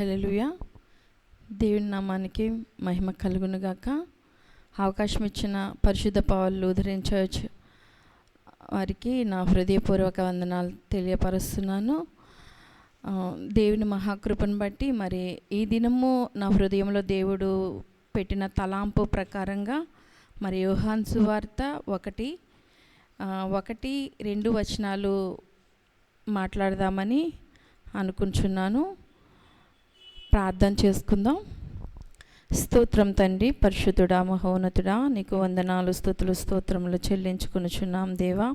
హల్లెలూయా. దేవుని నామానికి మహిమ కలుగునుగాక. అవకాశం ఇచ్చిన పరిశుద్ధ పావులు లూథరన్ చర్చ్ వారికి నా హృదయపూర్వక వందనాలు తెలియపరుస్తున్నాను. దేవుని మహాకృపను బట్టి మరి ఈ దినము నా హృదయంలో దేవుడు పెట్టిన తలాంపు ప్రకారంగా మరి యోహాన్ సువార్త ఒకటి ఒకటి రెండు వచనాలు మాట్లాడదామని అనుకుంటున్నాను. ప్రార్థన చేసుకుందాం. స్తోత్రం తండ్రి పరిశుద్ధుడా మహోన్నతుడా నీకు వందనాలు స్థుతులు స్తోత్రములు చెల్లించుకునుచున్నాం దేవా.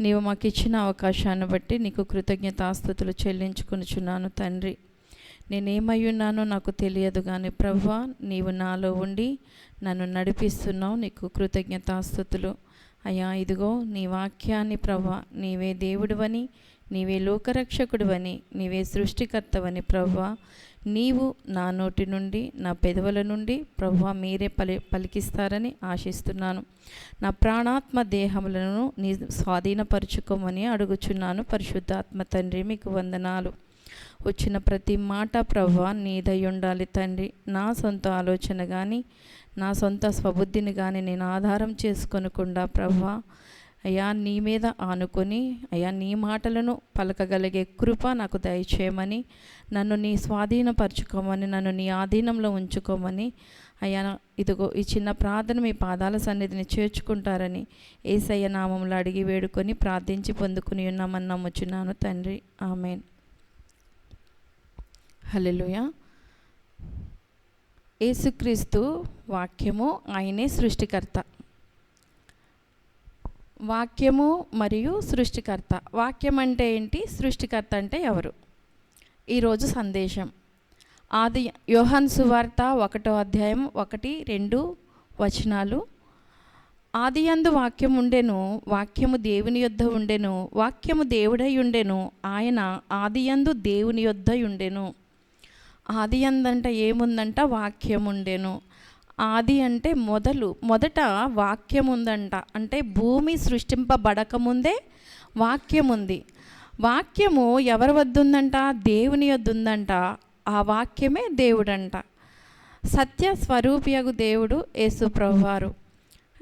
నీవు మాకు ఇచ్చిన అవకాశాన్ని బట్టి నీకు కృతజ్ఞతాస్థుతులు చెల్లించుకునిచున్నాను తండ్రి. నేనేమై ఉన్నానో నాకు తెలియదు కానీ ప్రవ్వా నీవు నాలో ఉండి నన్ను నడిపిస్తున్నావు నీకు కృతజ్ఞతాస్థుతులు అయ్యా ఇదిగో నీ వాక్యాన్ని ప్రవ్వా నీవే దేవుడువని నీవే లోకరక్షకుడువని నీవే సృష్టికర్తవని ప్రవ్వా. నీవు నా నోటి నుండి నా పెదవుల నుండి ప్రభు మీరే పలి పలికిస్తారని ఆశిస్తున్నాను. నా ప్రాణాత్మ దేహములను నీ స్వాధీనపరుచుకోమని అడుగుచున్నాను పరిశుద్ధాత్మ తండ్రి మీకు వందనాలు. వచ్చిన ప్రతి మాట ప్రభా నీదై ఉండాలి తండ్రి. నా సొంత ఆలోచన కానీ నా సొంత స్వబుద్ధిని కానీ నేను ఆధారం చేసుకొనకుండా ప్రభా అయ్యా నీ మీద ఆనుకొని అయ్యా నీ మాటలను పలకగలిగే కృప నాకు దయచేయమని నన్ను నీ స్వాధీనపరచుకోమని నన్ను నీ ఆధీనంలో ఉంచుకోమని అయ్యా ఇదిగో ఈ చిన్న ప్రార్థన మీ పాదాల సన్నిధిని చేర్చుకుంటారని ఏసయ్య నామంలో అడిగి వేడుకొని ప్రార్థించి పొందుకుని ఉన్నామని నమ్ముచున్నాను తండ్రి. ఆమెన్. హల్లెలూయా. యేసుక్రీస్తు వాక్యము ఆయనే సృష్టికర్త. వాక్యము మరియు సృష్టికర్త. వాక్యం అంటే ఏంటి? సృష్టికర్త అంటే ఎవరు? ఈరోజు సందేశం. ఆది యోహన్ సువార్త ఒకటో అధ్యాయం ఒకటి రెండు వచనాలు. ఆది అందు వాక్యం ఉండెను వాక్యము దేవుని యొద్ద ఉండెను వాక్యము దేవుడై ఉండెను ఆయన ఆది అందు దేవుని యొద్ద ఉండెను. ఆది అందంట ఏముందంట? వాక్యం ఉండెను ఆది అంటే మొదలు మొదట వాక్యం ఉందంట అంటే భూమి సృష్టింపబడకముందే వాక్యం ఉంది వాక్యము ఎవరి వద్ద ఉందంట దేవుని వద్ద ఉందంట ఆ వాక్యమే దేవుడంట. సత్య స్వరూపియగు దేవుడు యేసు ప్రభువారు.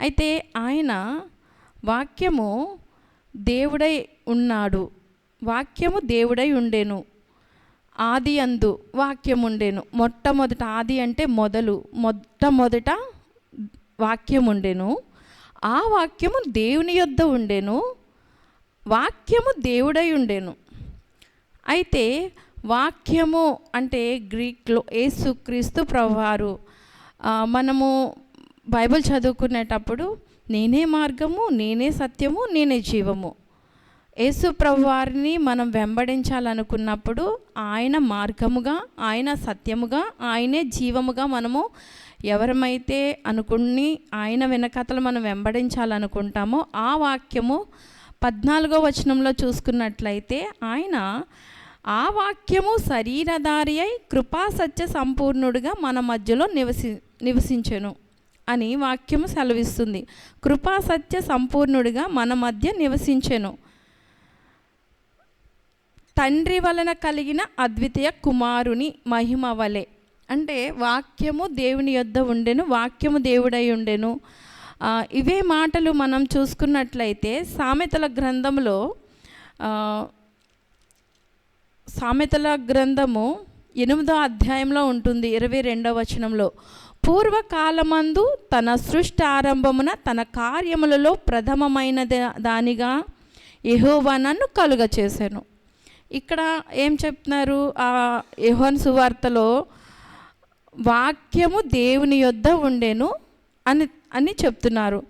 అయితే ఆయన వాక్యము దేవుడై ఉన్నాడు. వాక్యము దేవుడై ఉండెను. ఆది అందు వాక్యం ఉండేను మొట్టమొదట ఆది అంటే మొదలు. మొట్టమొదట వాక్యం ఉండేను ఆ వాక్యము దేవుని యొద్ద ఉండేను. వాక్యము దేవుడై ఉండేను. అయితే వాక్యము అంటే గ్రీక్లో ఏసుక్రీస్తు ప్రభువారు మనము బైబిల్ చదువుకునేటప్పుడు నేనే మార్గము నేనే సత్యము నేనే జీవము. యేసు ప్రభువారిని మనం వెంబడించాలనుకున్నప్పుడు ఆయన మార్గముగా ఆయన సత్యముగా ఆయనే జీవముగా మనము ఎవరమైతే అనుకుని ఆయన వెనకతలు మనం వెంబడించాలనుకుంటామో ఆ వాక్యము పద్నాలుగో వచనంలో చూసుకున్నట్లయితే ఆయన ఆ వాక్యము శరీరధారి అయి కృపా సత్య సంపూర్ణుడిగా మన మధ్యలో నివసి నివసించెను అని వాక్యము సెలవిస్తుంది. కృపా సత్య సంపూర్ణుడిగా మన మధ్య నివసించెను. తండ్రి వలన కలిగిన అద్వితీయ కుమారుని మహిమ వలె. అంటే వాక్యము దేవుని యొద్ద ఉండెను వాక్యము దేవుడై ఉండెను. ఇవే మాటలు మనం చూసుకున్నట్లయితే సామెతల గ్రంథంలో సామెతల గ్రంథము ఎనిమిదో అధ్యాయంలో ఉంటుంది ఇరవై రెండవ వచనంలో. పూర్వకాలమందు తన సృష్టి ఆరంభమున తన కార్యములలో ప్రథమమైన దానిగా యెహోవా నన్ను కలుగ చేశాను ఇక్కడ ఏం చెప్తున్నారు? ఆ యహోన్ సువార్తలో వాక్యము దేవుని యొద్ద ఉండేను అని అని చెప్తున్నారు.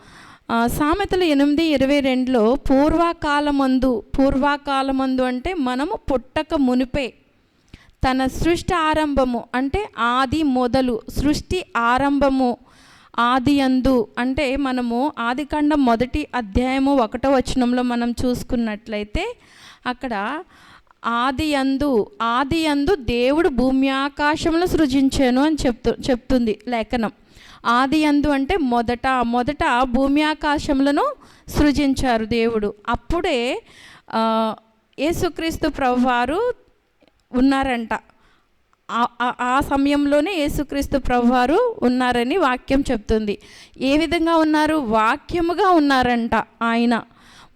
సామెతలు ఎనిమిది ఇరవై రెండులో పూర్వకాలమందు పూర్వకాలమందు అంటే మనము పుట్టక మునిపే తన సృష్టి ఆరంభము అంటే ఆది మొదలు సృష్టి ఆరంభము ఆది అందు అంటే మనము ఆదికాండం మొదటి అధ్యాయము ఒకటో వచనంలో మనం చూసుకున్నట్లయితే అక్కడ ఆది అందు ఆది అందు దేవుడు భూమి ఆకాశంలో సృజించాను అని చెప్తు చెప్తుంది లేఖనం. ఆది అందు అంటే మొదట మొదట భూమి ఆకాశములను సృజించారు దేవుడు. అప్పుడే యేసుక్రీస్తు ప్రభువారు ఉన్నారంట. ఆ- ఆ సమయంలోనే యేసుక్రీస్తు ప్రభువారు ఉన్నారని వాక్యం చెప్తుంది. ఏ విధంగా ఉన్నారు? వాక్యముగా ఉన్నారంట ఆయన.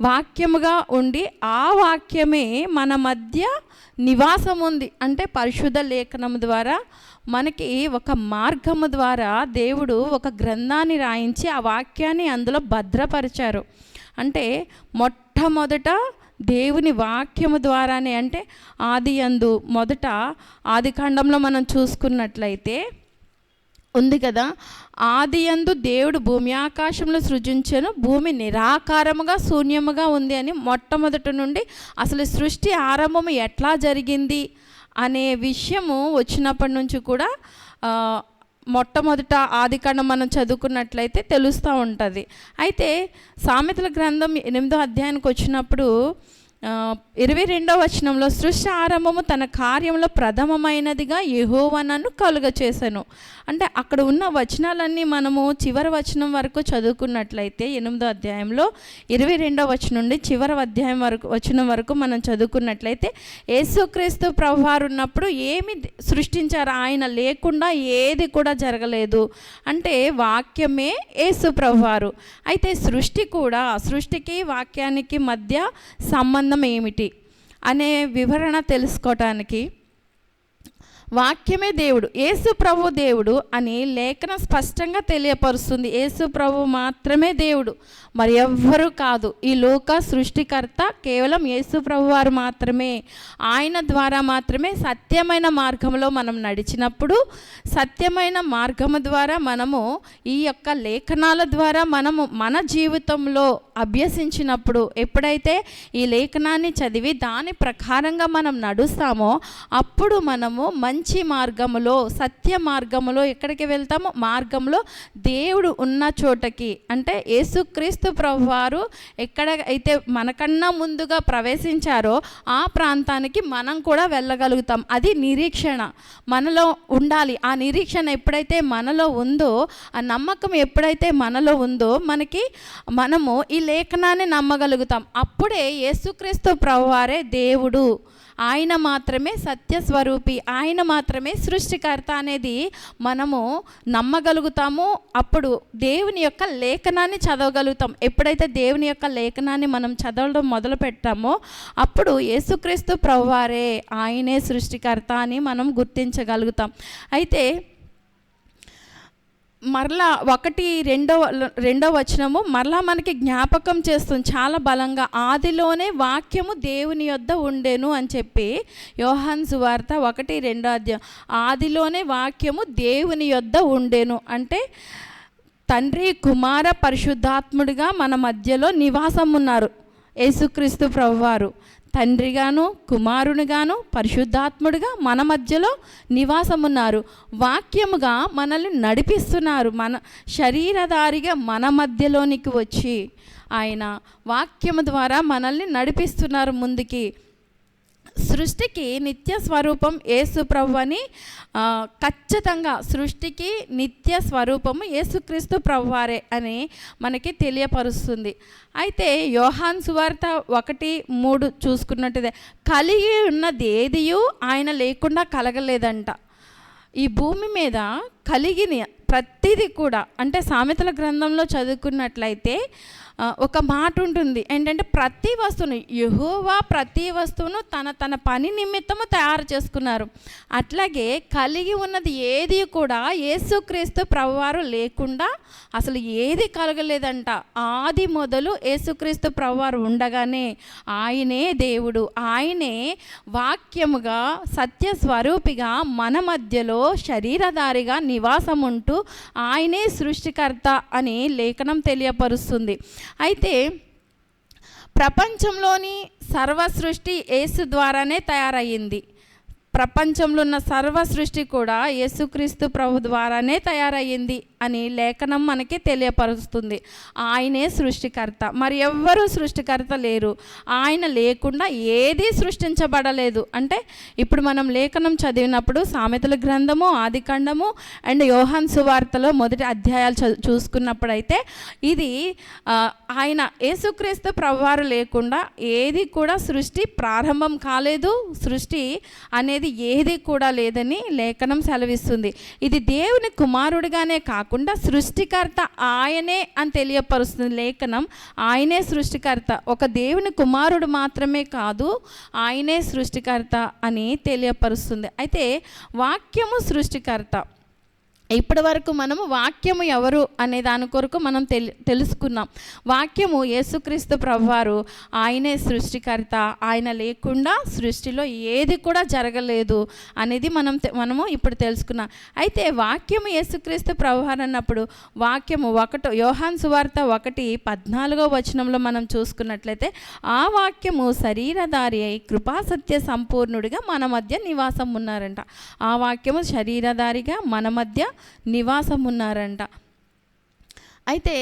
వాక్యముగా ఉండి ఆ వాక్యమే మన మధ్య నివాసం ఉంది. అంటే పరిశుద్ధ లేఖనం ద్వారా మనకి ఒక మార్గము ద్వారా దేవుడు ఒక గ్రంథాన్ని రాయించి ఆ వాక్యాన్ని అందులో భద్రపరిచారు. అంటే మొట్టమొదట దేవుని వాక్యము ద్వారానే అంటే ఆది అందు మొదట ఆది ఖండంలో మనం చూసుకున్నట్లయితే ఉంది కదా? ఆది అందు దేవుడు భూమి ఆకాశంలో సృజించను భూమి నిరాకారముగా శూన్యముగా ఉంది అని మొట్టమొదటి నుండి అసలు సృష్టి ఆరంభము ఎట్లా జరిగింది అనే విషయము వచ్చినప్పటి నుంచి కూడా మొట్టమొదట ఆదికాండం మనం చదువుకున్నట్లయితే తెలుస్తూ ఉంటుంది. అయితే సామెతల గ్రంథం ఎనిమిదో అధ్యాయానికి వచ్చినప్పుడు ఇరవై రెండవ వచనంలో సృష్టి ఆరంభము తన కార్యంలో ప్రథమమైనదిగా యహోవనను కలుగ చేశాను అంటే అక్కడ ఉన్న వచనాలన్నీ మనము చివరి వచనం వరకు చదువుకున్నట్లయితే ఎనిమిదో అధ్యాయంలో ఇరవై రెండవ వచనం నుండి చివరి అధ్యాయం వరకు వచనం వరకు మనం చదువుకున్నట్లయితే యేసుక్రీస్తు ప్రభువారు ఉన్నప్పుడు ఏమి సృష్టించారు? ఆయన లేకుండా ఏది కూడా జరగలేదు. అంటే వాక్యమే యేసు ప్రభువారు. అయితే సృష్టి కూడా సృష్టికి వాక్యానికి మధ్య సంబంధం ఏమిటి? అనే వివరణ తెలుసుకోవటానికి వాక్యమే దేవుడు. యేసు ప్రభు దేవుడు అని లేఖనం స్పష్టంగా తెలియపరుస్తుంది. యేసు ప్రభు మాత్రమే దేవుడు. మరి ఎవ్వరూ కాదు. ఈ లోక సృష్టికర్త కేవలం యేసు ప్రభు వారు మాత్రమే. ఆయన ద్వారా మాత్రమే సత్యమైన మార్గంలో మనం నడిచినప్పుడు సత్యమైన మార్గము ద్వారా మనము ఈ యొక్క లేఖనాల ద్వారా మనము మన జీవితంలో అభ్యసించినప్పుడు ఎప్పుడైతే ఈ లేఖనాన్ని చదివి దాని ప్రకారంగా మనం నడుస్తామో అప్పుడు మనము మంచి మంచి మార్గములో సత్య మార్గములో ఎక్కడికి వెళ్తామో? మార్గంలో దేవుడు ఉన్న చోటకి. అంటే యేసుక్రీస్తు ప్రభువారు ఎక్కడ అయితే మనకన్నా ముందుగా ప్రవేశించారో ఆ ప్రాంతానికి మనం కూడా వెళ్ళగలుగుతాం. అది నిరీక్షణ. మనలో ఉండాలి. ఆ నిరీక్షణ ఎప్పుడైతే మనలో ఉందో ఆ నమ్మకం ఎప్పుడైతే మనలో ఉందో మనకి మనము ఈ లేఖనాన్ని నమ్మగలుగుతాం. అప్పుడే యేసుక్రీస్తు ప్రభువారే దేవుడు. ఆయన మాత్రమే సత్యస్వరూపి ఆయన మాత్రమే సృష్టికర్త అనేది మనము నమ్మగలుగుతాము. అప్పుడు దేవుని యొక్క లేఖనాన్ని చదవగలుగుతాం. ఎప్పుడైతే దేవుని యొక్క లేఖనాన్ని మనం చదవడం మొదలు పెట్టామో అప్పుడు యేసుక్రీస్తు ప్రభువారే ఆయనే సృష్టికర్త అని మనం గుర్తించగలుగుతాం. అయితే మరలా ఒకటి రెండో రెండో వచనము మరలా మనకి జ్ఞాపకం చేస్తుంది చాలా బలంగా ఆదిలోనే వాక్యము దేవుని యొద్ద ఉండేను అని చెప్పి యోహాన్ సువార్త ఒకటి రెండో అధ్యాయం. ఆదిలోనే వాక్యము దేవుని యొద్ద ఉండేను. అంటే తండ్రి కుమార పరిశుద్ధాత్ముడిగా మన మధ్యలో నివాసం ఉన్నారు యేసుక్రీస్తు ప్రభువారు. తండ్రిగాను కుమారునిగాను పరిశుద్ధాత్ముడిగా మన మధ్యలో నివాసమున్నారు. వాక్యముగా మనల్ని నడిపిస్తున్నారు. మన శరీరధారిగా మన మధ్యలోనికి వచ్చి ఆయన వాక్యము ద్వారా మనల్ని నడిపిస్తున్నారు ముందుకి. సృష్టికి నిత్య స్వరూపం యేసు అని ఖచ్చితంగా సృష్టికి నిత్య స్వరూపము యేసుక్రీస్తు ప్రభువారే అని మనకి తెలియపరుస్తుంది. అయితే యోహాన్ సువార్త ఒకటి మూడు చూసుకున్నట్టుదే కలిగి ఉన్నది ఏదియు ఆయన లేకుండా కలగలేదంట. ఈ భూమి మీద కలిగిన ప్రతిదీ కూడా అంటే సామెతల గ్రంథంలో చదువుకున్నట్లయితే ఒక మాట ఉంటుంది. ఏంటంటే ప్రతి వస్తువును యహోవా ప్రతి వస్తువును తన తన పని నిమిత్తము తయారు చేసుకున్నారు. అట్లాగే కలిగి ఉన్నది ఏది కూడా యేసుక్రీస్తు ప్రభువారు లేకుండా అసలు ఏది కలగలేదంట. ఆది మొదలు యేసుక్రీస్తు ప్రభువారు ఉండగానే ఆయనే దేవుడు. ఆయనే వాక్యముగా సత్య స్వరూపిగా మన మధ్యలో శరీరధారిగా నివాసం ఉంటూ ఆయనే సృష్టికర్త అని లేఖనం తెలియపరుస్తుంది. అయితే ప్రపంచంలోని సర్వ సృష్టి యేసు ద్వారానే తయారయ్యింది. ప్రపంచంలో ఉన్న సర్వ సృష్టి కూడా యేసుక్రీస్తు ప్రభు ద్వారానే తయారయ్యింది. అని లేఖనం మనకి తెలియపరుస్తుంది. ఆయనే సృష్టికర్త. మరి ఎవ్వరూ సృష్టికర్త లేరు. ఆయన లేకుండా ఏది సృష్టించబడలేదు. అంటే ఇప్పుడు మనం లేఖనం చదివినప్పుడు సామెతల గ్రంథము ఆదికాండము అండ్ యోహాన్ సువార్తలో మొదటి అధ్యాయాలు చ చూసుకున్నప్పుడైతే ఇది ఆయన యేసుక్రీస్తు ప్రవ్వారు లేకుండా ఏది కూడా సృష్టి ప్రారంభం కాలేదు. సృష్టి అనేది ఏది కూడా లేదని లేఖనం సెలవిస్తుంది. ఇది దేవుని కుమారుడిగానే కాకుండా సృష్టికర్త ఆయనే అని తెలియపరుస్తుంది లేఖనం ఆయనే సృష్టికర్త. ఒక దేవుని కుమారుడు మాత్రమే కాదు ఆయనే సృష్టికర్త అని తెలియపరుస్తుంది. అయితే వాక్యము సృష్టికర్త. ఇప్పటి వరకు మనము వాక్యము ఎవరు అనే దాని కొరకు మనం తెలి తెలుసుకున్నాం. వాక్యము యేసుక్రీస్తు ప్రభువారు ఆయనే సృష్టికర్త ఆయన లేకుండా సృష్టిలో ఏది కూడా జరగలేదు అనేది మనం తె- మనము ఇప్పుడు తెలుసుకున్నాం. అయితే వాక్యము యేసుక్రీస్తు ప్రభువారు అన్నప్పుడు వాక్యము ఒకటో యోహాన్ సువార్త ఒకటి పద్నాలుగో వచనంలో మనం చూసుకున్నట్లయితే ఆ వాక్యము శరీరధారి అయి కృపాసత్య సంపూర్ణుడిగా మన మధ్య నివాసం ఉన్నారంట ఆ వాక్యము శరీరధారిగా మన మధ్య నివాసం ఉన్నారంట అయితే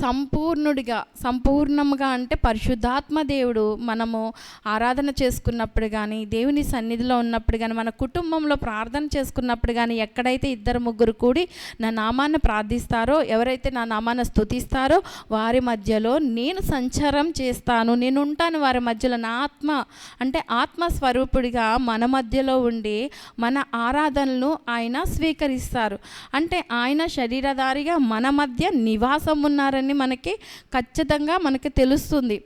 సంపూర్ణుడిగా సంపూర్ణంగా అంటే పరిశుద్ధాత్మ దేవుడు మనము ఆరాధన చేసుకున్నప్పుడు కానీ దేవుని సన్నిధిలో ఉన్నప్పుడు కానీ మన కుటుంబంలో ప్రార్థన చేసుకున్నప్పుడు కానీ ఎక్కడైతే ఇద్దరు ముగ్గురు కూడి నా నామాన్ని ప్రార్థిస్తారో ఎవరైతే నా నామాన్ని స్తుతిస్తారో వారి మధ్యలో నేను సంచారం చేస్తాను నేను ఉంటాను వారి మధ్యలో. నా ఆత్మ అంటే ఆత్మ స్వరూపుడిగా మన మధ్యలో ఉండి మన ఆరాధనలు ఆయన స్వీకరిస్తారు. అంటే ఆయన శరీరధారిగా మన మధ్య నివాసం ఉన్నారని మనకి ఖచ్చితంగా మనకి తెలుస్తుంది.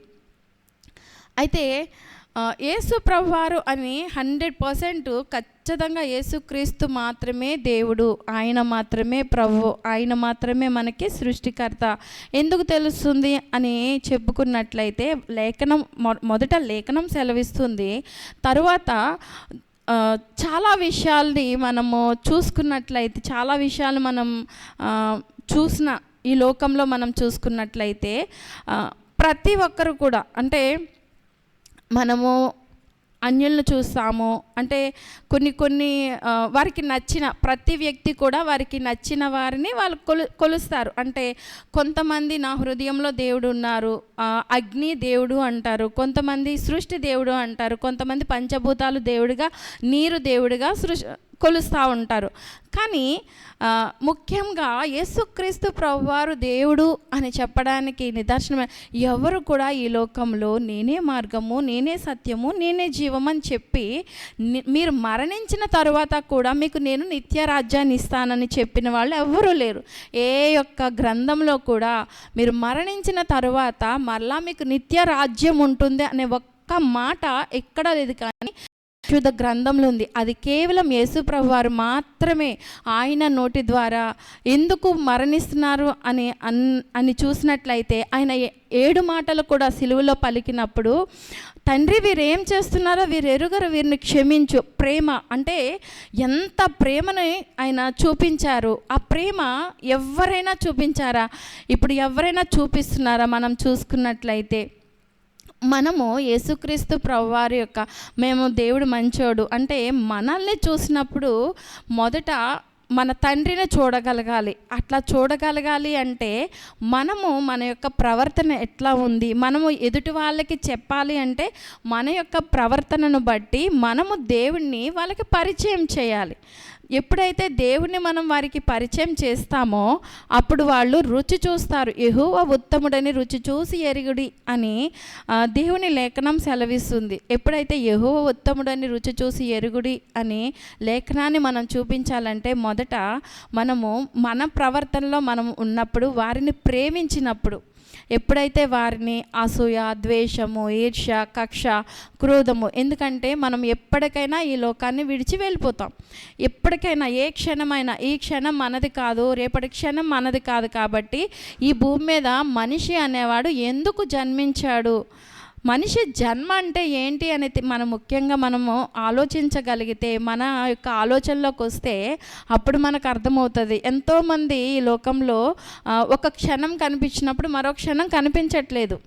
అయితే యేసు ప్రభువారు అని హండ్రెడ్ పర్సెంట్ ఖచ్చితంగా యేసుక్రీస్తు మాత్రమే దేవుడు. ఆయన మాత్రమే ప్రభు. ఆయన మాత్రమే మనకి సృష్టికర్త. ఎందుకు తెలుస్తుంది అని చెప్పుకున్నట్లయితే లేఖనం మొ- మొదట లేఖనం సెలవిస్తుంది. తరువాత చాలా విషయాల్ని మనము చూసుకున్నట్లయితే చాలా విషయాలు మనం చూసిన ఈ లోకంలో మనం చూసుకున్నట్లయితే ప్రతి ఒక్కరు కూడా అంటే మనము అన్యులను చూస్తాము. అంటే కొన్ని కొన్ని వారికి నచ్చిన ప్రతి వ్యక్తి కూడా వారికి నచ్చిన వారిని వాళ్ళు కొలు కొలుస్తారు. అంటే కొంతమంది నా హృదయంలో దేవుడు ఉన్నారు అగ్ని దేవుడు అంటారు. కొంతమంది సృష్టి దేవుడు అంటారు. కొంతమంది పంచభూతాలు దేవుడిగా నీరు దేవుడిగా సృష్టి కొలుస్తూ ఉంటారు. కానీ ముఖ్యంగా యేసుక్రీస్తు ప్రభువారు దేవుడు అని చెప్పడానికి నిదర్శనమే. ఎవరు కూడా ఈ లోకంలో నేనే మార్గము నేనే సత్యము నేనే జీవం అని చెప్పి మీరు మరణించిన తరువాత కూడా మీకు నేను నిత్య రాజ్యాన్ని ఇస్తానని చెప్పిన వాళ్ళు ఎవ్వరూ లేరు. ఏ యొక్క గ్రంథంలో కూడా మీరు మరణించిన తరువాత మరలా మీకు నిత్య రాజ్యం ఉంటుంది అనే ఒక్క మాట ఎక్కడ లేదు కానీ పరిశుద్ధ గ్రంథంలో ఉంది. అది కేవలం యేసుప్రభు వారు మాత్రమే ఆయన నోటి ద్వారా ఎందుకు మరణిస్తున్నారు అని అన్ అని చూసినట్లయితే ఆయన ఏ- ఏడు మాటలు కూడా సిలువలో పలికినప్పుడు తండ్రి వీరు ఏం చేస్తున్నారో వీరు ఎరుగరు వీరిని క్షమించు. ప్రేమ అంటే ఎంత ప్రేమని ఆయన చూపించారు. ఆ ప్రేమ ఎవరైనా చూపించారా? ఇప్పుడు ఎవరైనా చూపిస్తున్నారా? మనం చూసుకున్నట్లయితే మనము యేసుక్రీస్తు ప్రభువారి యొక్క మేము దేవుడు మంచోడు అంటే మనల్ని చూసినప్పుడు మొదట మన తండ్రిని చూడగలగాలి. అట్లా చూడగలగాలి అంటే మనము మన యొక్క ప్రవర్తన ఎట్లా ఉంది? మనము ఎదుటి వాళ్ళకి చెప్పాలి అంటే మన యొక్క ప్రవర్తనను బట్టి మనము దేవుణ్ణి వాళ్ళకి పరిచయం చేయాలి. ఎప్పుడైతే దేవుణ్ణి మనం వారికి పరిచయం చేస్తామో అప్పుడు వాళ్ళు రుచి చూస్తారు. ఎహోవ ఉత్తముడని రుచి చూసి ఎరుగుడి అని దేవుని లేఖనం సెలవిస్తుంది. ఎప్పుడైతే యెహోవా ఉత్తముడని రుచి చూసి ఎరుగుడి అని లేఖనాన్ని మనం చూపించాలంటే మొదట మనము మన ప్రవర్తనలో మనం ఉన్నప్పుడు వారిని ప్రేమించినప్పుడు ఎప్పుడైతే వారిని అసూయ ద్వేషము ఈర్ష్య కక్ష క్రోధము ఎందుకంటే మనం ఎప్పటికైనా ఈ లోకాన్ని విడిచి వెళ్ళిపోతాం. ఎప్పటికైనా ఏ క్షణమైనా ఈ క్షణం మనది కాదు రేపటి క్షణం మనది కాదు కాబట్టి ఈ భూమి మీద మనిషి అనేవాడు ఎందుకు జన్మించాడు? మనిషి జన్మ అంటే ఏంటి అనేది మనం ముఖ్యంగా మనము ఆలోచించగలిగితే మన యొక్క ఆలోచనలోకి వస్తే అప్పుడు మనకు అర్థమవుతుంది. ఎంతోమంది ఈ లోకంలో ఒక క్షణం కనిపించినప్పుడు మరో క్షణం కనిపించట్లేదు.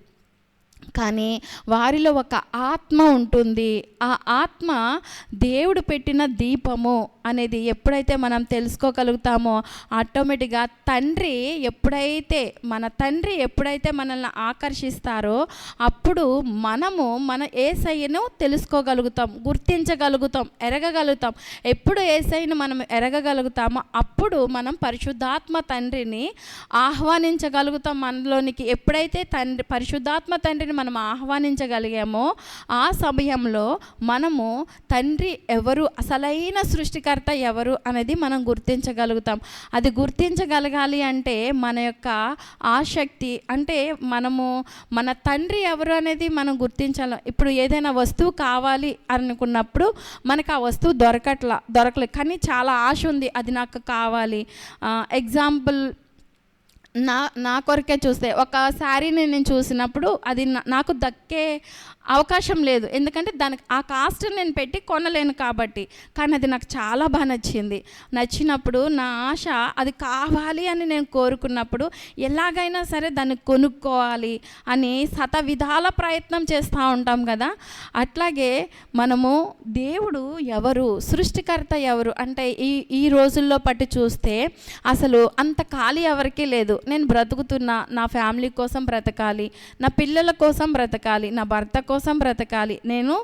కానీ వారిలో ఒక ఆత్మ ఉంటుంది. ఆ ఆత్మ దేవుడు పెట్టిన దీపము అనేది ఎప్పుడైతే మనం తెలుసుకోగలుగుతామో ఆటోమేటిక్గా తండ్రి ఎప్పుడైతే మన తండ్రి ఎప్పుడైతే మనల్ని ఆకర్షిస్తారో అప్పుడు మనము మన ఏసయ్యను తెలుసుకోగలుగుతాం గుర్తించగలుగుతాం ఎరగగలుగుతాం. ఎప్పుడు ఏసైను మనం ఎరగగలుగుతామో అప్పుడు మనం పరిశుద్ధాత్మ తండ్రిని ఆహ్వానించగలుగుతాం మనలోనికి. ఎప్పుడైతే తండ్రి పరిశుద్ధాత్మ తండ్రిని మనం ఆహ్వానించగలిగామో ఆ సమయంలో మనము తండ్రి ఎవరు అసలైన సృష్టికర్త ఎవరు అనేది మనం గుర్తించగలుగుతాం. అది గుర్తించగలగాలి అంటే మన యొక్క ఆసక్తి అంటే మనము మన తండ్రి ఎవరు అనేది మనం గుర్తించాలి. ఇప్పుడు ఏదైనా వస్తువు కావాలి అనుకున్నప్పుడు మనకు ఆ వస్తువు దొరకట్లా దొరకలేదు కానీ చాలా ఆశ ఉంది అది నాకు కావాలి. ఎగ్జాంపుల్ నా నా కొరకే చూస్తే. ఒక శారీని నేను చూసినప్పుడు అది నా- నాకు దక్కే అవకాశం లేదు. ఎందుకంటే దానికి ఆ కాస్ట్ నేను పెట్టి కొనలేను కాబట్టి. కానీ అది నాకు చాలా బాగా నచ్చింది. నచ్చినప్పుడు నా ఆశ అది కావాలి అని నేను కోరుకున్నప్పుడు ఎలాగైనా సరే దాన్ని కొనుక్కోవాలి అని శత విధాల ప్రయత్నం చేస్తూ ఉంటాం కదా. అట్లాగే మనము దేవుడు ఎవరు సృష్టికర్త ఎవరు అంటే ఈ ఈ రోజుల్లో పట్టి చూస్తే అసలు అంత ఖాళీ ఎవరికీ లేదు. నేను బ్రతుకుతున్నా నా ఫ్యామిలీ కోసం బ్రతకాలి నా పిల్లల కోసం బ్రతకాలి నా భర్త కోసం బ్రతకాలి. నేను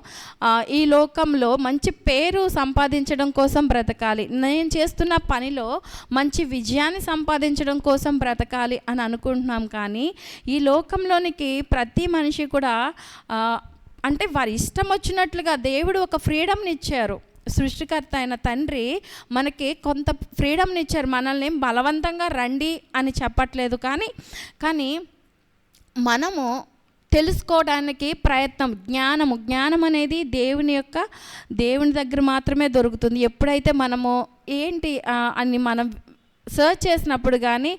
ఈ లోకంలో మంచి పేరు సంపాదించడం కోసం బ్రతకాలి. నేను చేస్తున్న పనిలో మంచి విజయాన్ని సంపాదించడం కోసం బ్రతకాలి అని అనుకుంటున్నాం కానీ ఈ లోకంలోనికి ప్రతి మనిషి కూడా అంటే వారి ఇష్టం వచ్చినట్లుగా దేవుడు ఒక ఫ్రీడమ్ని ఇచ్చారు. సృష్టికర్త అయిన తండ్రి మనకి కొంత ఫ్రీడమ్ని ఇచ్చారు. మనల్ని బలవంతంగా రండి అని చెప్పట్లేదు కానీ కానీ మనము తెలుసుకోవడానికి ప్రయత్నం. జ్ఞానము. జ్ఞానం అనేది దేవుని యొక్క దేవుని దగ్గర మాత్రమే దొరుకుతుంది. ఎప్పుడైతే మనము ఏంటి అని మనం సర్చ్ చేసినప్పుడు కానీ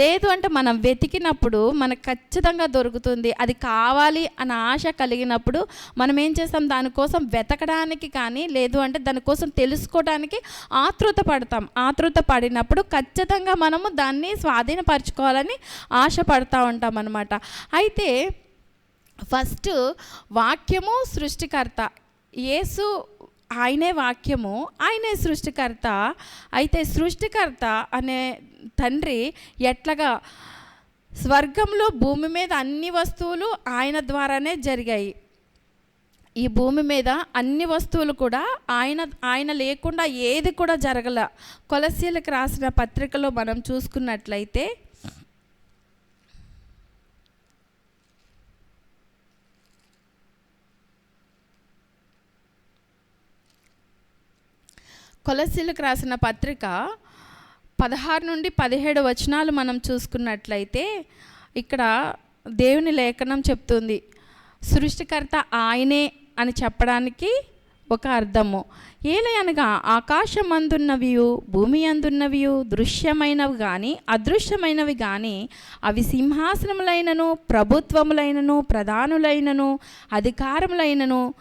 లేదు అంటే మనం వెతికినప్పుడు మనకు ఖచ్చితంగా దొరుకుతుంది. అది కావాలి అన్న ఆశ కలిగినప్పుడు మనం ఏం చేస్తాం? దానికోసం వెతకడానికి కానీ లేదు అంటే దానికోసం తెలుసుకోవడానికి ఆతృత పడతాం. ఆతృత పడినప్పుడు ఖచ్చితంగా మనము దాన్ని స్వాధీనపరచుకోవాలని ఆశపడతా ఉంటాం అనమాట అయితే ఫస్ట్ వాక్యము సృష్టికర్త. యేసు ఆయనే వాక్యము ఆయనే సృష్టికర్త. అయితే సృష్టికర్త అనే తండ్రి ఎట్లాగా స్వర్గంలో భూమి మీద అన్ని వస్తువులు ఆయన ద్వారానే జరిగాయి. ఈ భూమి మీద అన్ని వస్తువులు కూడా ఆయన ఆయన లేకుండా ఏది కూడా జరగల. కొలసీలకు రాసిన పత్రికలో మనం చూసుకున్నట్లయితే కొలసీలకు రాసిన పత్రిక పదహారు నుండి పదిహేడు వచనాలు మనం చూసుకున్నట్లయితే ఇక్కడ దేవుని లేఖనం చెప్తుంది. సృష్టికర్త ఆయనే అని చెప్పడానికి ఒక అర్థము. ఏలయనగా ఆకాశం అందున్నవియు భూమి అందున్నవియు దృశ్యమైనవి కానీ అదృశ్యమైనవి కానీ అవి సింహాసనములైనను ప్రభుత్వములైనను ప్రధానులైనను అధికారములైనను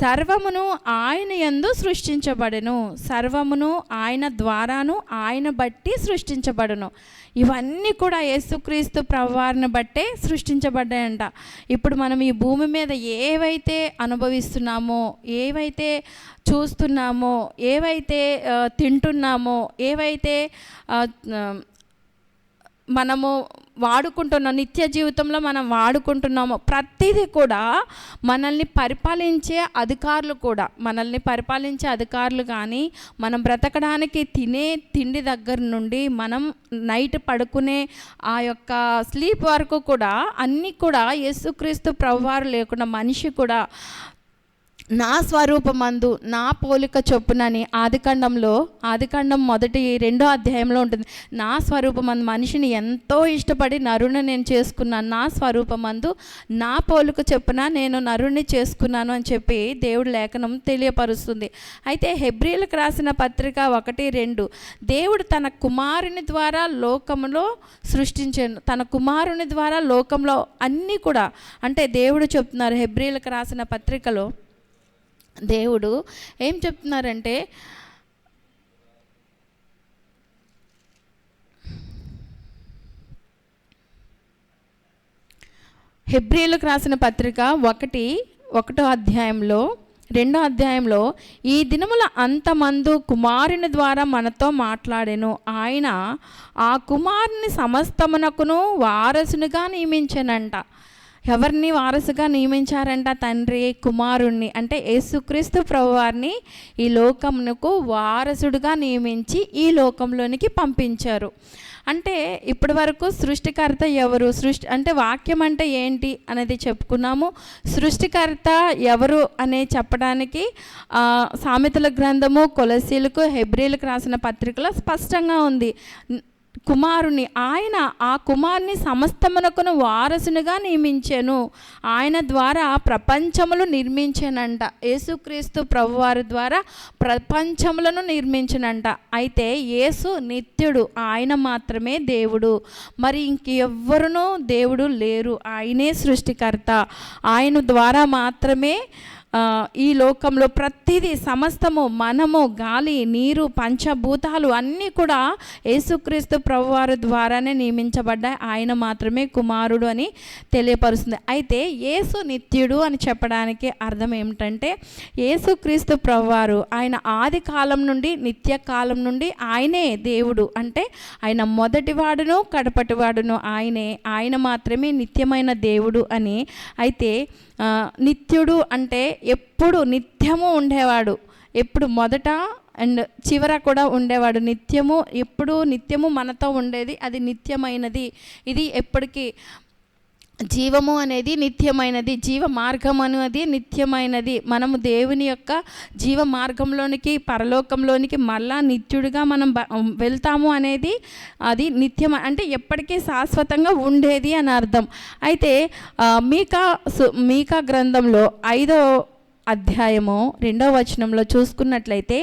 సర్వమును ఆయన యందు సృష్టించబడను. సర్వమును ఆయన ద్వారాను ఆయన బట్టి సృష్టించబడును. ఇవన్నీ కూడా యేసుక్రీస్తు ప్రభువారిని బట్టే సృష్టించబడ్డాయంట. ఇప్పుడు మనం ఈ భూమి మీద ఏవైతే అనుభవిస్తున్నామో ఏవైతే చూస్తున్నామో ఏవైతే తింటున్నామో ఏవైతే మనము వాడుకుంటున్నాం నిత్య జీవితంలో మనం వాడుకుంటున్నాము. ప్రతిదీ కూడా మనల్ని పరిపాలించే అధికారులు కూడా మనల్ని పరిపాలించే అధికారులు కానీ మనం బ్రతకడానికి తినే తిండి దగ్గర నుండి మనం నైట్ పడుకునే ఆ యొక్క స్లీప్ వరకు కూడా అన్నీ కూడా యేసుక్రీస్తు ప్రభువారు లేకుండా మనిషి కూడా నా స్వరూపమందు నా పోలిక చొప్పునని ఆదికాండంలో ఆదికాండం మొదటి రెండో అధ్యాయంలో ఉంటుంది. నా స్వరూపమందు మనిషిని ఎంతో ఇష్టపడి నరుని నేను చేసుకున్నాను నా స్వరూపమందు నా పోలిక చొప్పున నేను నరుణ్ణి చేసుకున్నాను అని చెప్పి దేవుడు లేఖనం తెలియపరుస్తుంది. అయితే హెబ్రిలకు రాసిన పత్రిక ఒకటి రెండు దేవుడు తన కుమారుని ద్వారా లోకంలో సృష్టించాను. తన కుమారుని ద్వారా లోకంలో అన్నీ కూడా అంటే దేవుడు చెప్తున్నారు హెబ్రిలకు రాసిన పత్రికలో దేవుడు ఏం చెప్తున్నారంటే హెబ్రిలకు రాసిన పత్రిక ఒకటి ఒకటో అధ్యాయంలో రెండో అధ్యాయంలో ఈ దినముల అంతమందు కుమారుని ద్వారా మనతో మాట్లాడాను. ఆయన ఆ కుమారుని సమస్తమునకును వారసునిగా నియమించానంట. ఎవరిని వారసుగా నియమించారంట తండ్రి కుమారుణ్ణి? అంటే యేసుక్రీస్తు ప్రభువారిని ఈ లోకమునకు వారసుడుగా నియమించి ఈ లోకంలోనికి పంపించారు. అంటే ఇప్పటి వరకు సృష్టికర్త ఎవరు? సృష్టి అంటే వాక్యం అంటే ఏంటి అనేది చెప్పుకున్నాము. సృష్టికర్త ఎవరు అనే చెప్పడానికి సామెతల గ్రంథము కొలసీలకు హెబ్రిలకు రాసిన పత్రికలో స్పష్టంగా ఉంది. కుమారుని ఆయన ఆ కుమారుని సమస్తమునకును వారసునిగా నియమించాను. ఆయన ద్వారా ప్రపంచములు నిర్మించానంట. యేసుక్రీస్తు ప్రభువారి ద్వారా ప్రపంచములను నిర్మించనంట. అయితే యేసు నిత్యుడు ఆయన మాత్రమే దేవుడు. మరి ఇంకెవ్వరునూ దేవుడు లేరు. ఆయనే సృష్టికర్త. ఆయన ద్వారా మాత్రమే ఈ లోకంలో ప్రతిదీ సమస్తము మనము గాలి నీరు పంచభూతాలు అన్నీ కూడా యేసుక్రీస్తు ప్రభువారి ద్వారానే నియమించబడ్డాయి. ఆయన మాత్రమే కుమారుడు అని తెలియపరుస్తుంది. అయితే యేసు నిత్యుడు అని చెప్పడానికి అర్థం ఏమిటంటే యేసుక్రీస్తు ప్రభువారు ఆయన ఆది కాలం నుండి నిత్య కాలం నుండి ఆయనే దేవుడు. అంటే ఆయన మొదటివాడును కడపటివాడును ఆయనే. ఆయన మాత్రమే నిత్యమైన దేవుడు అని. అయితే నిత్యుడు అంటే ఎప్పుడు నిత్యము ఉండేవాడు. ఎప్పుడు మొదట అండ్ చివర కూడా ఉండేవాడు. నిత్యము ఎప్పుడు నిత్యము మనతో ఉండేది. అది నిత్యమైనది. ఇది ఎప్పటికీ జీవము అనేది నిత్యమైనది జీవ మార్గం అనేది నిత్యమైనది. మనము దేవుని యొక్క జీవ మార్గంలోనికి పరలోకంలోనికి మళ్ళా నిత్యుడిగా మనం బ- వెళ్తాము అనేది అది నిత్యం అంటే ఎప్పటికీ శాశ్వతంగా ఉండేది అని అర్థం. అయితే మీకా సు- మీకా గ్రంథంలో ఐదో అధ్యాయము రెండవ వచనంలో చూసుకున్నట్లయితే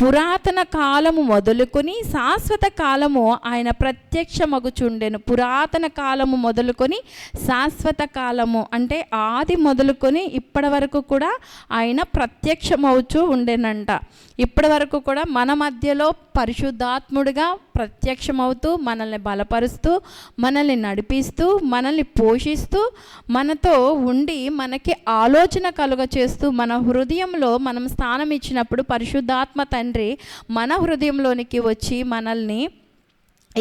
పురాతన కాలము మొదలుకొని శాశ్వత కాలము ఆయన ప్రత్యక్షమగుచుండెను. పురాతన కాలము మొదలుకొని శాశ్వత కాలము అంటే ఆది మొదలుకొని ఇప్పటి వరకు కూడా ఆయన ప్రత్యక్షమవుచూ ఉండెనంట. ఇప్పటి వరకు కూడా మన మధ్యలో పరిశుద్ధాత్ముడిగా ప్రత్యక్షమవుతూ మనల్ని బలపరుస్తూ మనల్ని నడిపిస్తూ మనల్ని పోషిస్తూ మనతో ఉండి మనకి ఆలోచన కలుగ చేస్తూ మన హృదయంలో మనం స్థానం ఇచ్చినప్పుడు పరిశుద్ధాత్మ తండ్రి మన హృదయంలోనికి వచ్చి మనల్ని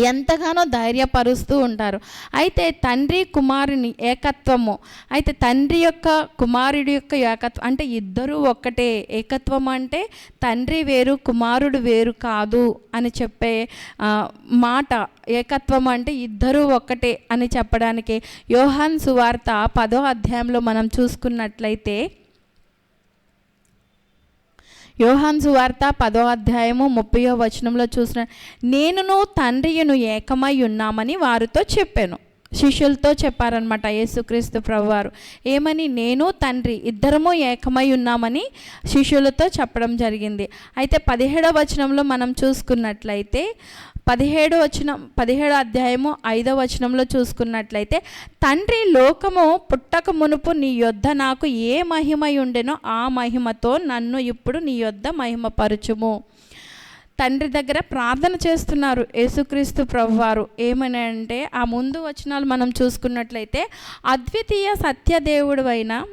ఎంతగానో ధైర్యపరుస్తూ ఉంటారు. అయితే తండ్రి కుమారుని ఏకత్వము అయితే తండ్రి యొక్క కుమారుడి యొక్క ఏకత్వం అంటే ఇద్దరు ఒక్కటే. ఏకత్వం అంటే తండ్రి వేరు కుమారుడు వేరు కాదు అని చెప్పే మాట. ఏకత్వం అంటే ఇద్దరు ఒక్కటే అని చెప్పడానికి. యోహాన్ సువార్త పదో అధ్యాయంలో మనం చూసుకున్నట్లయితే యోహాన్సు వార్త పదో అధ్యాయము ముప్పయో వచనంలో చూసిన నేనును తండ్రియును ఏకమై ఉన్నామని వారితో చెప్పాను. శిష్యులతో చెప్పారనమాట యేసుక్రీస్తు ప్రభువారు. ఏమని? నేను తండ్రి ఇద్దరము ఏకమై ఉన్నామని శిష్యులతో చెప్పడం జరిగింది. అయితే పదిహేడవ వచనంలో మనం చూసుకున్నట్లయితే పదిహేడు వచనం పదిహేడు అధ్యాయము ఐదో వచనంలో చూసుకున్నట్లయితే తండ్రి లోకము పుట్టక మునుపు నీ యొద్ద నాకు ఏ మహిమ ఉండెనో ఆ మహిమతో నన్ను ఇప్పుడు నీ యొద్ద మహిమపరచుము. తండ్రి దగ్గర ప్రార్థన చేస్తున్నారు యేసుక్రీస్తు ప్రభువారు. ఏమని అంటే ఆ ముందు వచనాలు మనం చూసుకున్నట్లయితే అద్వితీయ సత్యదేవుడు అయిన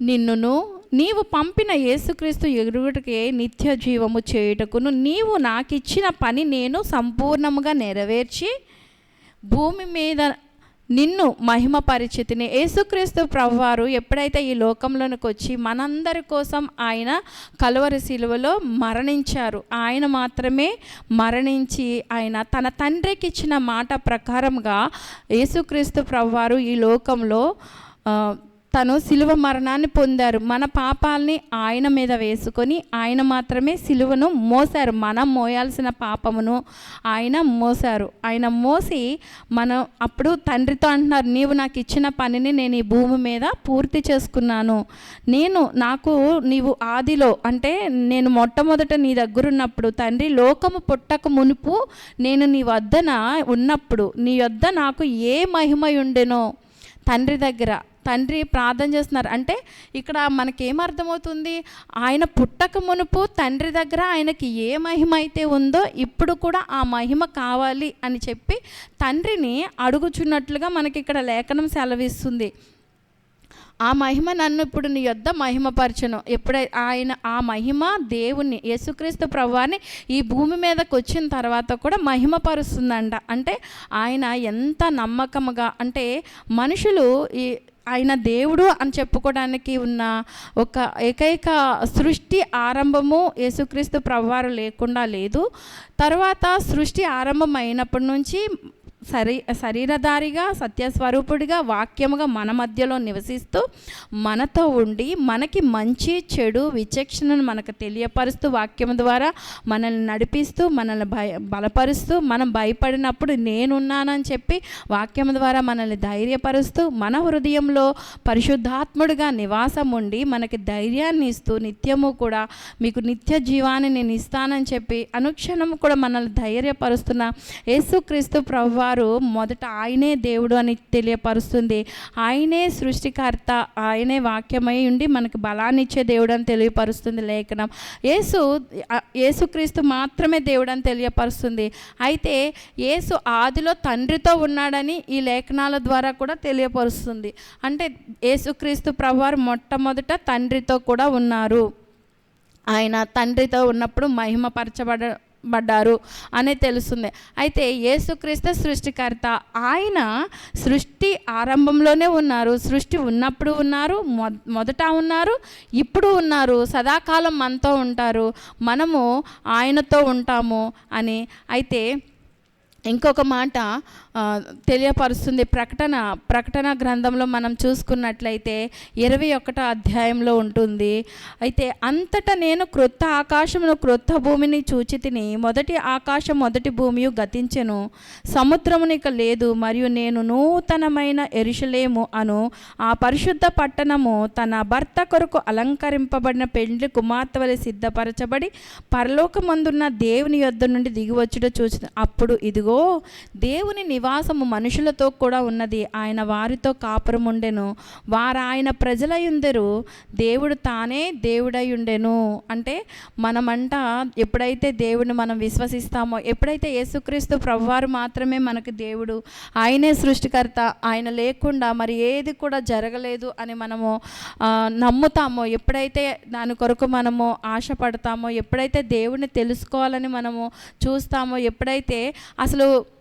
నిన్నును నీవు పంపిన యేసుక్రీస్తు ఎరుగుటకే నిత్య జీవము చేయుటకును నీవు నాకిచ్చిన పని నేను సంపూర్ణముగా నెరవేర్చి భూమి మీద నిన్ను మహిమ పరిచితిని యేసుక్రీస్తు ప్రభువారు ఎప్పుడైతే ఈ లోకంలోనికి వచ్చి మనందరి కోసం ఆయన కలువరి శిలువలో మరణించారు ఆయన మాత్రమే మరణించి ఆయన తన తండ్రికి ఇచ్చిన మాట ప్రకారంగా యేసుక్రీస్తు ప్రభువారు ఈ లోకంలో తను సిలువ మరణాన్ని పొందారు. మన పాపాలని ఆయన మీద వేసుకొని ఆయన మాత్రమే సిలువను మోసారు మనం మోయాల్సిన పాపమును ఆయన మోసారు ఆయన మోసి మనం అప్పుడు తండ్రితో అంటున్నారు నీవు నాకు ఇచ్చిన పనిని నేను ఈ భూమి మీద పూర్తి చేసుకున్నాను. నేను నాకు నీవు ఆదిలో అంటే నేను మొట్టమొదట నీ దగ్గర ఉన్నప్పుడు తండ్రి లోకము పుట్టక మునుపు నేను నీ వద్దన ఉన్నప్పుడు నీ వద్ద నాకు ఏ మహిమ ఉండెనో తండ్రి దగ్గర తండ్రి ప్రార్థన చేస్తున్నారు. అంటే ఇక్కడ మనకేం అర్థమవుతుంది? ఆయన పుట్టక మునుపు తండ్రి దగ్గర ఆయనకి ఏ మహిమ అయితే ఉందో ఇప్పుడు కూడా ఆ మహిమ కావాలి అని చెప్పి తండ్రిని అడుగుచున్నట్లుగా మనకి ఇక్కడ లేఖనం సెలవిస్తుంది. ఆ మహిమ నన్ను ఇప్పుడు నీ యొద్ద మహిమపరచను. ఎప్పుడై ఆయన ఆ మహిమ దేవుణ్ణి యేసుక్రీస్తు ప్రభువాన్ని ఈ భూమి మీదకి వచ్చిన తర్వాత కూడా మహిమపరుస్తుందంట. అంటే ఆయన ఎంత నమ్మకముగా అంటే మనుషులు ఈ ఆయన దేవుడు అని చెప్పుకోవడానికి ఉన్న ఒక ఏకైక సృష్టి ఆరంభము యేసుక్రీస్తు ప్రభువారు లేకుండా లేదు. తర్వాత సృష్టి ఆరంభం అయినప్పటి నుంచి శరీ శరీరధారిగా సత్యస్వరూపుడిగా వాక్యముగా మన మధ్యలో నివసిస్తూ మనతో ఉండి మనకి మంచి చెడు విచక్షణను మనకు తెలియపరుస్తూ వాక్యం ద్వారా మనల్ని నడిపిస్తూ మనల్ని భయ బలపరుస్తూ మనం భయపడినప్పుడు నేనున్నానని చెప్పి వాక్యం ద్వారా మనల్ని ధైర్యపరుస్తూ మన హృదయంలో పరిశుద్ధాత్ముడిగా నివాసం ఉండి మనకి ధైర్యాన్ని ఇస్తూ నిత్యము కూడా మీకు నిత్య జీవాన్ని నేను ఇస్తానని చెప్పి అనుక్షణం కూడా మనల్ని ధైర్యపరుస్తున్న యేసుక్రీస్తు ప్రభువారు మొదట ఆయనే దేవుడు అని తెలియపరుస్తుంది. ఆయనే సృష్టికర్త ఆయనే వాక్యమై ఉండి మనకు బలాన్ని ఇచ్చే దేవుడు అని తెలియపరుస్తుంది లేఖనం. యేసు యేసుక్రీస్తు మాత్రమే దేవుడు అని తెలియపరుస్తుంది. అయితే యేసు ఆదిలో తండ్రితో ఉన్నాడని ఈ లేఖనాల ద్వారా కూడా తెలియపరుస్తుంది. అంటే యేసుక్రీస్తు ప్రభువారు మొట్టమొదట తండ్రితో కూడా ఉన్నారు. ఆయన తండ్రితో ఉన్నప్పుడు మహిమపరచబడ పడ్డారు అని తెలుస్తుంది. అయితే యేసుక్రీస్తు సృష్టికర్త ఆయన సృష్టి ఆరంభంలోనే ఉన్నారు. సృష్టి ఉన్నప్పుడు ఉన్నారు మొ మొదట ఉన్నారు ఇప్పుడు ఉన్నారు. సదాకాలం మనతో ఉంటారు. మనము ఆయనతో ఉంటాము అని. అయితే ఇంకొక మాట తెలియపరుస్తుంది. ప్రకటన ప్రకటన గ్రంథంలో మనం చూసుకున్నట్లయితే ఇరవై ఒకటో అధ్యాయంలో ఉంటుంది. అయితే అంతటా నేను క్రొత్త ఆకాశమును క్రొత్త భూమిని చూచి తిని మొదటి ఆకాశం మొదటి భూమి గతించెను. సముద్రమునిక లేదు మరియు నేను నూతనమైన ఎరుషలేము అను ఆ పరిశుద్ధ పట్టణము తన భర్త కొరకు అలంకరింపబడిన పెండ్లి కుమార్తె వలె సిద్ధపరచబడి పరలోకమందున్న దేవుని యొద్ద నుండి దిగివచ్చుట చూసి అప్పుడు ఇదిగో దేవుని నివాసము మనుషులతో కూడా ఉన్నది. ఆయన వారితో కాపురం ఉండెను వారు ఆయన ప్రజలయుందరు. దేవుడు తానే దేవుడై ఉండెను అంటే మనమంట ఎప్పుడైతే దేవుడిని మనం విశ్వసిస్తామో ఎప్పుడైతే యేసుక్రీస్తు ప్రభువారు మాత్రమే మనకు దేవుడు ఆయనే సృష్టికర్త ఆయన లేకుండా మరి ఏది కూడా జరగలేదు అని మనము నమ్ముతామో ఎప్పుడైతే దాని కొరకు మనము ఆశపడతామో ఎప్పుడైతే దేవుడిని తెలుసుకోవాలని మనము చూస్తామో ఎప్పుడైతే అసలు と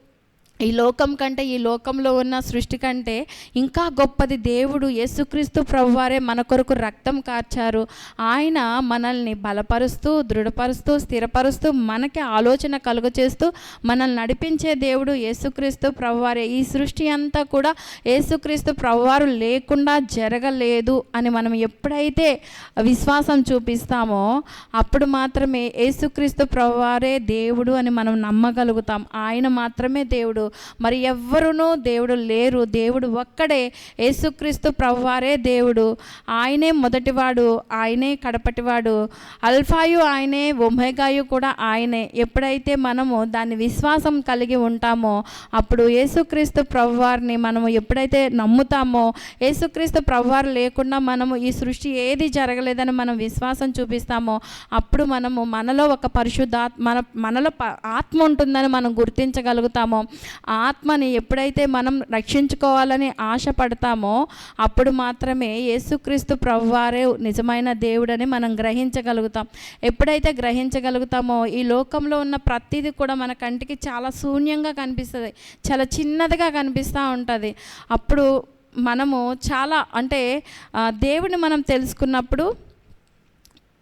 ఈ లోకం కంటే ఈ లోకంలో ఉన్న సృష్టి కంటే ఇంకా గొప్పది దేవుడు యేసుక్రీస్తు ప్రభువారే మన కొరకు రక్తం కార్చారు. ఆయన మనల్ని బలపరుస్తూ దృఢపరుస్తూ స్థిరపరుస్తూ మనకి ఆలోచన కలుగ చేస్తూ మనల్ని నడిపించే దేవుడు యేసుక్రీస్తు ప్రభువారే. ఈ సృష్టి అంతా కూడా యేసుక్రీస్తు ప్రభువారు లేకుండా జరగలేదు అని మనం ఎప్పుడైతే విశ్వాసం చూపిస్తామో అప్పుడు మాత్రమే యేసుక్రీస్తు ప్రభువారే దేవుడు అని మనం నమ్మగలుగుతాం. ఆయన మాత్రమే దేవుడు. మరి ఎవ్వరునూ దేవుడు లేరు. దేవుడు ఒక్కడే. యేసుక్రీస్తు ప్రభువారే దేవుడు. ఆయనే మొదటివాడు ఆయనే కడపటివాడు. అల్ఫాయు ఆయనే ఒమేగాయు కూడా ఆయనే. ఎప్పుడైతే మనము దాన్ని విశ్వాసం కలిగి ఉంటామో అప్పుడు యేసుక్రీస్తు ప్రభువారిని మనము ఎప్పుడైతే నమ్ముతామో యేసుక్రీస్తు ప్రభువారు లేకుండా మనము ఈ సృష్టి ఏది జరగలేదని మనం విశ్వాసం చూపిస్తామో అప్పుడు మనము మనలో ఒక పరిశుద్ధాత్మ మన మనలో ప- ఆత్మ ఉంటుందని మనం గుర్తించగలుగుతామో ఆత్మని ఎప్పుడైతే మనం రక్షించుకోవాలని ఆశపడతామో అప్పుడు మాత్రమే యేసుక్రీస్తు ప్రభువారే నిజమైన దేవుడని మనం గ్రహించగలుగుతాం. ఎప్పుడైతే గ్రహించగలుగుతామో ఈ లోకంలో ఉన్న ప్రతిదీ కూడా మన కంటికి చాలా శూన్యంగా కనిపిస్తుంది. చాలా చిన్నదిగా కనిపిస్తూ ఉంటుంది. అప్పుడు మనము చాలా అంటే దేవుని మనం తెలుసుకున్నప్పుడు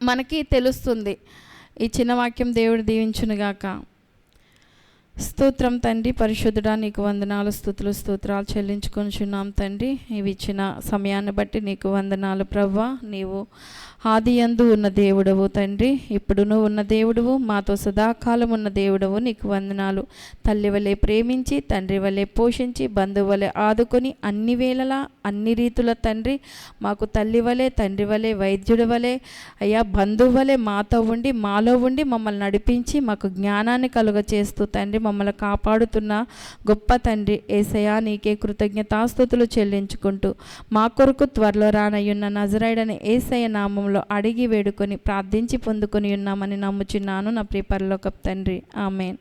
మనకి తెలుస్తుంది. ఈ చిన్న వాక్యం దేవుడు దీవించునుగాక. స్తోత్రం తండ్రి పరిశుద్ధుడా నీకు వందనాలు స్థుతులు స్తోత్రాలు చెల్లించుకొనిచున్నాం తండ్రి. ఇవి ఇచ్చిన సమయాన్ని బట్టి నీకు వందనాలు ప్రవ్వా. నీవు ఆదియందు ఉన్న దేవుడవు తండ్రి ఇప్పుడును ఉన్న దేవుడవు మాతో సదాకాలం ఉన్న దేవుడవు నీకు వందనాలు. తల్లి వలె ప్రేమించి తండ్రి వలె పోషించి బంధువులే ఆదుకొని అన్ని వేళలా అన్ని రీతుల తండ్రి మాకు తల్లి వలె తండ్రి వలె వైద్యుడి వలె అయ్యా బంధువు మాతో ఉండి మాలో ఉండి మమ్మల్ని నడిపించి మాకు జ్ఞానాన్ని కలుగ చేస్తూ తండ్రి మమ్మల్ని కాపాడుతున్న గొప్ప తండ్రి ఏసయా నీకే కృతజ్ఞతాస్థుతులు చెల్లించుకుంటూ మా కొరకు త్వరలో రానయ్యున్న నజరాయుడని ఏసయ్య నామంలో అడిగి వేడుకొని ప్రార్థించి పొందుకొని ఉన్నామని నమ్ముచున్నాను నా ప్రియ పరలోకపు తండ్రి. ఆమెన్.